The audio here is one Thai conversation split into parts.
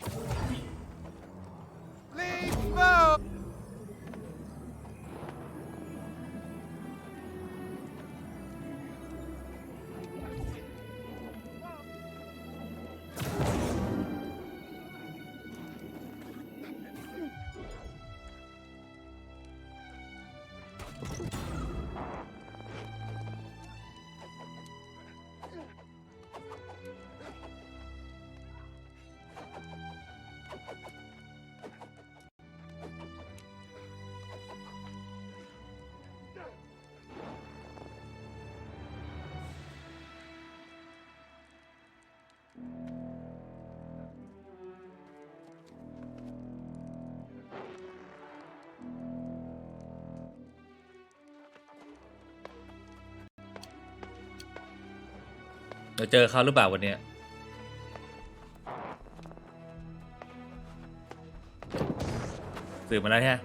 Yeah. เราเจอเขาหรือเปล่าวันเนี้ยสืบมาแล้วใช่ไหม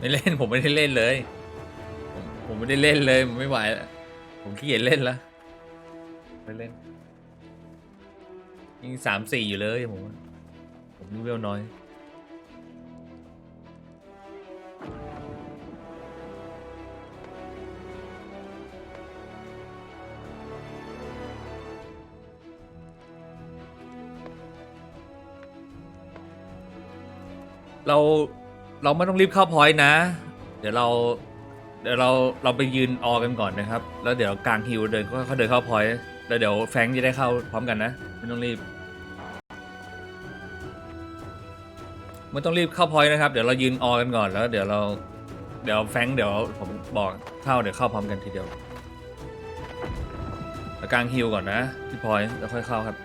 ไม่เล่นผมไม่ได้เล่นเลย ผมผมไม่ได้เล่นเลยผมไม่ไหวแล้วผมขี้เกียจเล่นละไม่เล่นยิงสามสี่อยู่เลยผมว่าผมนี่เวลน้อย เรา เราไม่ต้องรีบเข้าพอยต์นะ เดี๋ยวเรา เดี๋ยวเราเราไปยืนออกันก่อนนะครับ แล้วเดี๋ยวกลางฮิวเดินก็เขาเดินเข้าพอยต์แล้วเดี๋ยวแฟรงค์จะได้เข้าพร้อมกันนะ ไม่ต้องรีบ ไม่ต้องรีบเข้าพอยต์นะครับ เดี๋ยวเรายืนออกันก่อนแล้ว เดี๋ยวเรา เดี๋ยวแฟรงค์เดี๋ยวผมบอกเข้าเดี๋ยวเข้าพร้อมกันทีเดียวแล้วกลางฮิวก่อนนะที่พอยต์แล้วค่อยเข้าครับ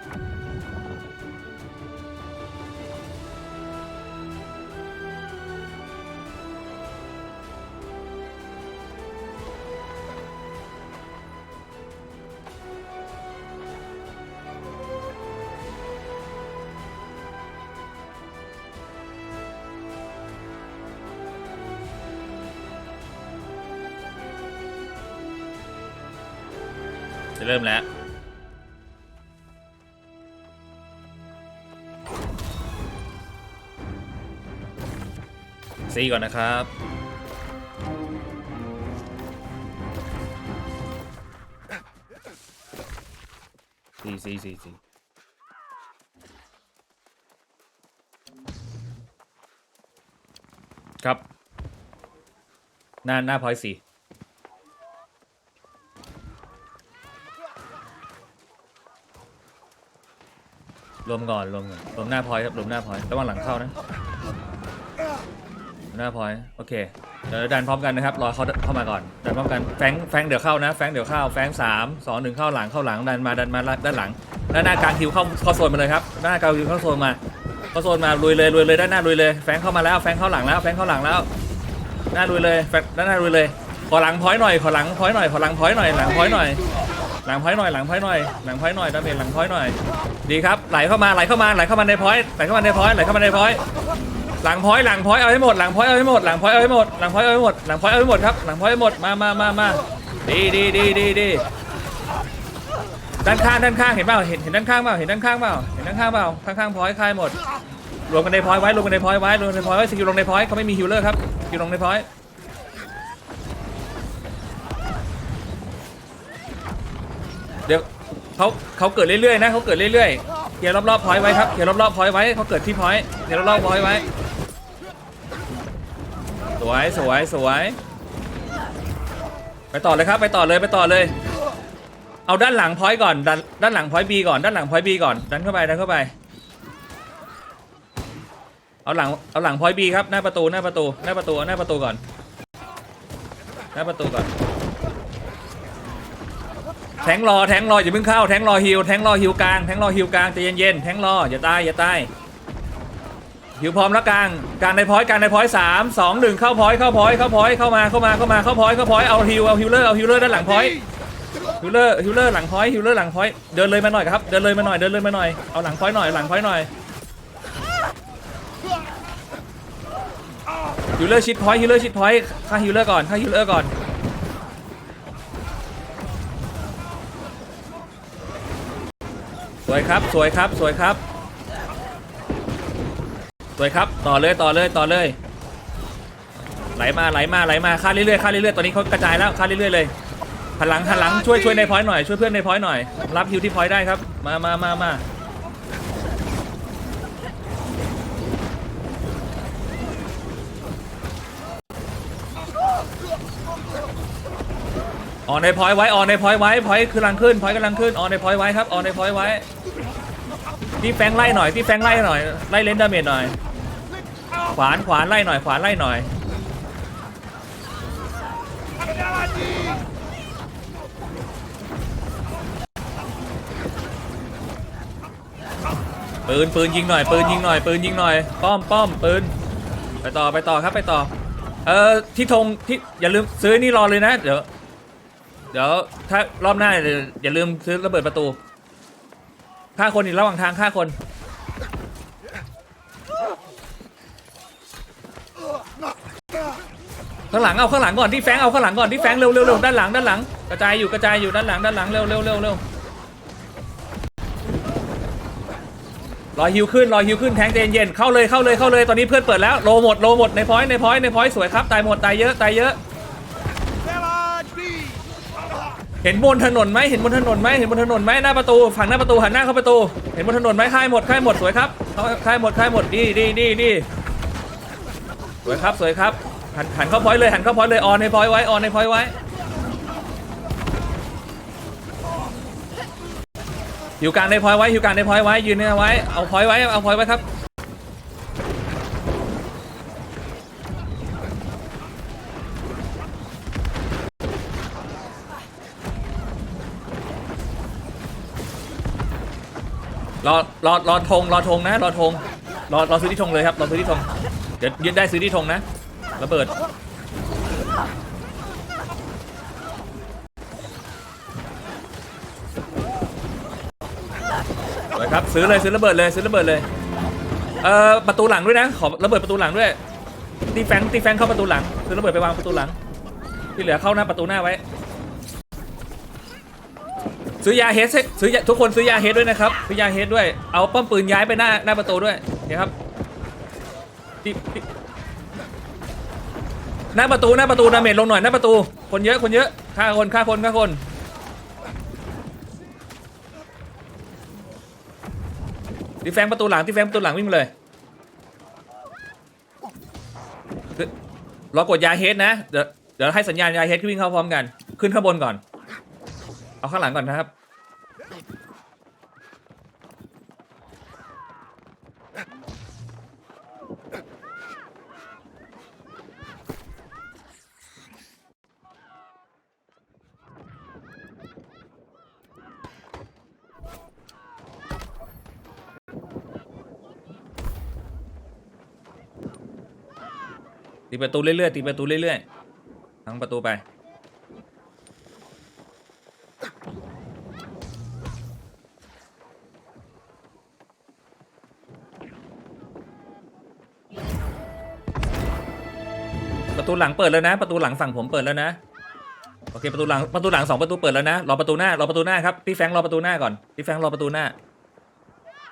เริ่มแล้ว ซีก่อนนะครับซีซีซีซีครับ หน้าหน้าพอยสี่ รวมก่อนรวมก่อนรวมหน้าพอยครับรวมหน้าพอยระวังหลังเข้านะหน้าพอยโอเคเดี๋ยวดันพร้อมกันนะครับรอเขาเข้ามาก่อนดันพร้อมกันแฟงแฟงเดี๋ยวเข้านะแฟงเดี๋ยวเข้าแฟงสามสองหนึ่งเข้าหลังเข้าหลังดันมาดันมาด้านหลังด้านหน้ากลางคิวเข้าเข้าโซนมาเลยครับด้านหน้ากลางคิวเข้าโซนมาเข้าโซนมาลุยเลยลุยเลยด้านหน้าลุยเลยแฟงเข้ามาแล้วแฟงเข้าหลังแล้วแฟงเข้าหลังแล้วหน้าลุยเลยแฟงด้านหน้าลุยเลยขอหลังพอยหน่อยขอหลังพอยหน่อยขอหลังพอยหน่อยหลังพอยหน่อย หลังพอยหน่อยหลังพอยหน่อยหลังพอยหน่อยดาเมจหลังพอยหน่อย ดีครับไหลเข้ามาไหลเข้ามาไหลเข้ามาในพอยไหลเข้ามาในพอยไหลเข้ามาในพอยหลังพอยหลังพอยเอาให้หมดหลังพอยเอาให้หมดหลังพอยเอาให้หมดหลังพอยเอาให้หมดหลังพอยเอาให้หมดครับหลังพอยเอาให้หมดมามามามาดีดีดีดีดีด้านข้างด้านข้างเห็นเปล่าเห็นเห็นด้านข้างเปล่าเห็นด้านข้างเปล่าเห็นด้านข้างเปล่าข้างข้างพอยคลายหมดรวมกันในพอยไว้รวมกันในพอยไว้รวมกันในพอยไว้สกิลลงในพอยเขาไม่มีฮิลเลอร์ครับสกิลลงในพอย เดี๋ยวเขาเขาเกิดเรื่อยๆนะเขาเกิดเรื่อยๆเคลียร์รอบๆพอยต์ไว้ครับเคลียร์รอบๆพอยต์ไว้เขาเกิดที่พอยต์เคลียร์รอบๆพอยต์ไว้ สวยสวยสวย ไปต่อเลยครับ ไปต่อเลยไปต่อเลย เอาด้านหลังพอยต์ก่อนด้านด้านหลังพอยต์บีก่อนด้านหลังพอยต์บีก่อนดันเข้าไปดันเข้าไปเอาหลังเอาหลังพอยต์บีครับหน้าประตูหน้าประตูหน้าประตูหน้าประตูก่อนหน้าประตูก่อน แทงรอแทงรออย่าเพิ่งเข้าแทงรอฮิวแทงรอฮิวกลางแทงรอฮิวกลางใจเย็นๆแทงรออย่าตายอย่าตายฮิวพร้อมแล้วกลางกลางในพอยต์กลางในพอยต์สามสองหนึ่งเข้าพอยต์เข้าพอยต์เข้าพอยต์เข้ามาเข้ามาเข้ามาเข้าพอยต์เข้าพอยต์เอาฮิวเอาฮิวเลอร์เอาฮิวเลอร์ด้านหลังพอยต์ฮิวเลอร์ฮิวเลอร์หลังพอยต์ฮิวเลอร์หลังพอยต์เดินเลยมาหน่อยครับเดินเลยมาหน่อยเดินเลยมาหน่อยเอาหลังพอยต์หน่อยหลังพอยต์หน่อยฮิวเลอร์ชิดพอยต์ฮิวเลอร์ชิดพอยต์ฆ่าฮิวเลอร์ก่อนฆ่าฮิวเลอร์ก่อน วยครับ สวยครับ สวยครับ สวยครับ ต่อเลย ต่อเลย ต่อเลย ไหลมา ไหลมา ไหลมาค่าเรื่อยๆค่าเรื่อยๆ ตอนนี้เขากระจายแล้วค่าเรื่อยๆ เลยหันหลังหันหลัง ช่วยช่วยในพอยต์หน่อย ช่วยเพื่อนในพอยต์หน่อย รับฮิวที่พอยต์ได้ครับ มามามามาออนในพอยต์ไว้ ออนในพอยต์ไว้ พอยต์คือกำลังขึ้น พอยต์กำลังขึ้น ออนในพอยต์ไว้ครับ ออนในพอยต์ไว้ ที่แฟงไล่หน่อยที่แฟงไล่หน่อยไล่เลนดาเมจหน่อย ขวานขวานไล่หน่อยขวานไล่หน่อยปืนปืนยิงหน่อยปืนยิงหน่อยปืนยิงหน่อยป้อมป้อมปืนไปต่อไปต่อครับไปต่อ เอ่อที่ธงที่อย่าลืมซื้อนี่รอเลยนะ เดี๋ยว เดี๋ยวถ้ารอบหน้าอย่าลืมซื้อระเบิดประตู ฆ่าคนอีกระหว่างทางฆ่าคน ข้างหลังเอาข้างหลังก่อนที่แฟงเอาข้างหลังก่อนที่แฟงเร็วเร็วเร็วด้านหลังด้านหลังกระจายอยู่กระจายอยู่ด้านหลังด้านหลังเร็วเร็วเร็วเร็วรอฮิวขึ้นรอฮิวขึ้นแทงใจเย็นเข้าเลยเข้าเลยเข้าเลยตอนนี้เพื่อนเปิดแล้วโลหมดโลหมดในพอยต์ในพอยต์ในพอยต์สวยครับตายหมดตายเยอะตายเยอะ เห็นบนถนนไหมเห็นบนถนนไหมเห็นบนถนนไหมหน้าประตูฝั่งหน้าประตูหันหน้าเข้าประตู เห็นบนถนนไหมค่ายหมดค่ายหมดสวยครับเขาค่ายหมดค่ายหมดดีดีดีดีสวยครับสวยครับหันหันเข้าพอยต์เลยหันเข้าพอยต์เลยออนในพอยต์ไว้ออนในพอยต์ไว้อยู่กลางในพอยต์ไว้อยู่กลางในพอยต์ไว้ยืนเนี่ยไว้เอาพอยต์ไว้เอาพอยต์ไว้ครับ รอรอรอธงรอธงนะรอธงรอรอซื้อที่ธงเลยครับรอซื้อที่ธงเดี๋ยวยืนได้ซื้อที่ธงนะระเบิดสวยครับซื้อเลยซื้อระเบิดเลยซื้อระเบิดเลยเอ่อประตูหลังด้วยนะขอระเบิดประตูหลังด้วยตีแฟงตีแฟงเข้าประตูหลังซื้อระเบิดไปวางประตูหลังที่เหลือเข้าหน้าประตูหน้าไว้ ซื้อยาเฮดให้ซื้อยาทุกคนซื้อยาเฮดด้วยนะครับซื้อยาเฮดด้วย เอาป้อมปืนย้ายไปหน้าหน้าประตูด้วยเนี่ยครับที่หน้าประตูหน้าประตูดาเมจลงหน่อยหน้าประตู คนเยอะคนเยอะฆ่าคนฆ่าคนฆ่าคนที่แฟงประตูหลังที่แฟงประตูหลังวิ่งเลยรอกดยาเฮดนะเดี๋ยวเดี๋ยวให้สัญญาณยาเฮดวิ่งเข้าพร้อมกัน ขึ้นข้างบนก่อน เอาข้างหลังก่อนนะครับ ตีประตูเรื่อยๆตีประตูเรื่อยๆทั้งประตูไป หลังเปิดแล้วนะ ประตูหลังฝั่งผมเปิดแล้วนะโอเคประตูหลังประตูหลังสองประตูเปิดแล้วนะรอประตูหน้ารอประตูหน้าครับพี่แฟงรอประตูหน้าก่อนพี่แฟงรอประตูหน้า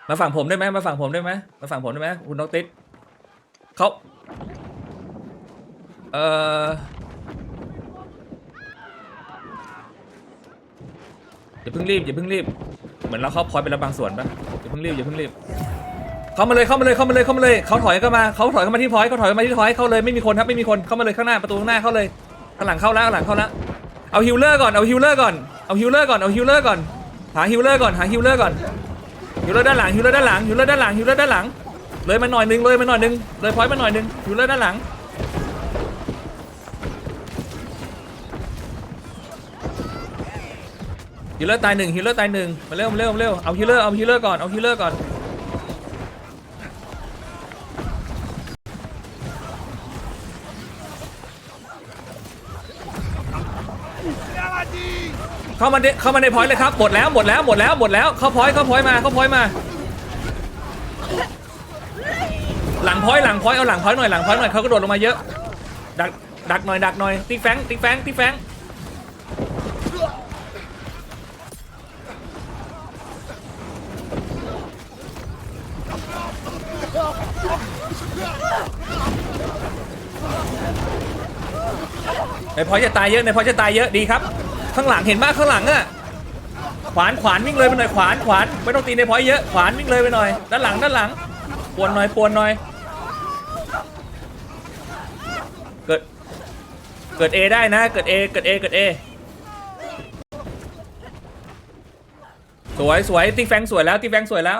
มาฝั่งผมได้ไหมมาฝั่งผมได้ไหมมาฝั่งผมได้ไหมคุณน้องติ๊ดเขาเอ่ออย่าเพิ่งรีบอย่าเพิ่งรีบ เหมือนเราเข้าพอยต์ไปแล้วบางส่วนปะอย่าเพิ่งรีบอย่าเพิ่งรีบ เข้ามาเลยเข้ามาเลยเข้ามาเลยเข้ามาเลยเขาถอยเข้ามาเขาถอยเข้ามาที่พอยเขาถอยเข้ามาที่พอยเข้าเลยไม่มีคนครับไม่มีคนเข้ามาเลยข้างหน้าประตูข้างหน้าเข้าเลยข้างหลังเข้าแล้วข้างหลังเข้าแล้วเอาฮิลเลอร์ก่อนเอาฮิลเลอร์ก่อนเอาฮิลเลอร์ก่อนเอาฮิลเลอร์ก่อนหาฮิลเลอร์ก่อนหาฮิลเลอร์ก่อนฮิลเลอร์ด้านหลังฮิลเลอร์ด้านหลังฮิลเลอร์ด้านหลังฮิลเลอร์ด้านหลังเลยมาหน่อยนึงเลยมาหน่อยนึงเลยพอยมาหน่อยนึงฮิลเลอร์ด้านหลังฮิลเลอร์ตายหนึ่งฮิลเลอร์ตายหนึ่งมาเร็วมาเร็วมาเร็วเอาฮิลเลอร์เอาฮิลเลอร์ก่อนเอาฮิลเลอร์ก่อน เข้ามาในเข้ามาในพอยต์เลยครับ หมดแล้วหมดแล้วหมดแล้วหมดแล้วเข้าพอยต์เข้าพอยต์มาเข้าพอยต์มา หลังพอยต์หลังพอยต์เอาหลังพอยต์หน่อยหลังพอยต์หน่อยเขากระโดดลงมาเยอะดักดักหน่อยดักหน่อยติ๊กแฟงติ๊กแฟงติ๊กแฟงในพอยต์จะตายเยอะในพอยต์จะตายเยอะดีครับ ข้างหลังเห็นมากข้างหลังอะขวานขวานวิ่งเลยไปหน่อยขวานขวานไม่ต้องตีในพอยเยอะขวานวิ่งเลยไปหน่อยด้านหลังด้านหลังปวนหน่อยปวนหน่อย เกิดเกิด A ได้นะเกิด A เกิด A เกิด A สวยสวยตีแฟงสวยแล้วตีแฟงสวยแล้ว